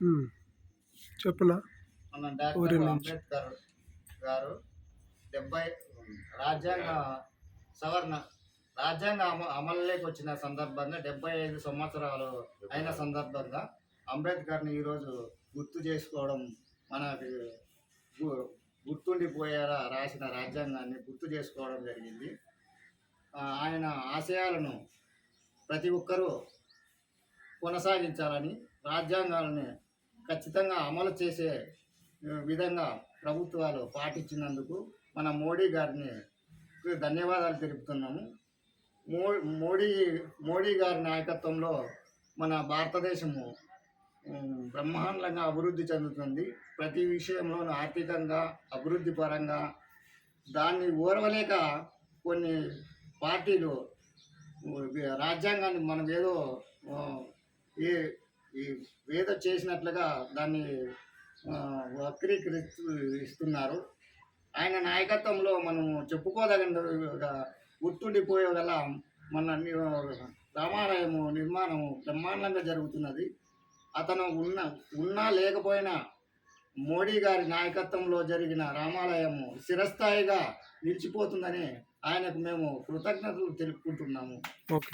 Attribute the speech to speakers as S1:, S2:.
S1: ఉమ్. చెప్పునా.
S2: అంబేద్కర్ గారు డెబ్బై రాజ్యాంగ సవరణ రాజ్యాంగ అమ అమలులోకి వచ్చిన సందర్భంగా డెబ్బై ఐదు సంవత్సరాలు అయిన సందర్భంగా అంబేద్కర్ని ఈరోజు గుర్తు చేసుకోవడం మనకి గు- గుర్తుండిపోయేలా రాసిన రాజ్యాంగాన్ని గుర్తు చేసుకోవడం జరిగింది ఆయన ఆశయాలను ప్రతి ఒక్కరూ కొనసాగించాలని రాజ్యాంగాలని ఖచ్చితంగా అమలు చేసే విధంగా ప్రభుత్వాలు పాటించినందుకు మన మోడీ గారిని ధన్యవాదాలు తెలుపుతున్నాము. మో మోడీ మోడీ గారి నాయకత్వంలో మన భారతదేశము బ్రహ్మాండంగా అభివృద్ధి చెందుతుంది. ప్రతి విషయంలోనూ ఆర్థికంగా అభివృద్ధి పరంగా దాన్ని ఓర్వలేక కొన్ని పార్టీలు రాజ్యాంగాన్ని మనం ఏదో ఈ ఏ ఈ వేద చేసినట్లుగా దాన్ని ఆ, వక్రీకరిస్తూ ఇస్తున్నారు. ఆయన నాయకత్వంలో మనం చెప్పుకోదగిన గుర్తుండిపోయేగల మన రామాలయము నిర్మాణము బ్రహ్మాండంగా జరుగుతున్నది. అతను ఉన్న ఉన్నా లేకపోయినా మోడీ గారి నాయకత్వంలో జరిగిన రామాలయము చిరస్థాయిగా నిలిచిపోతుందని ఆయనకు మేము కృతజ్ఞతలు తెలుపుకుంటున్నాము.
S1: ఓకే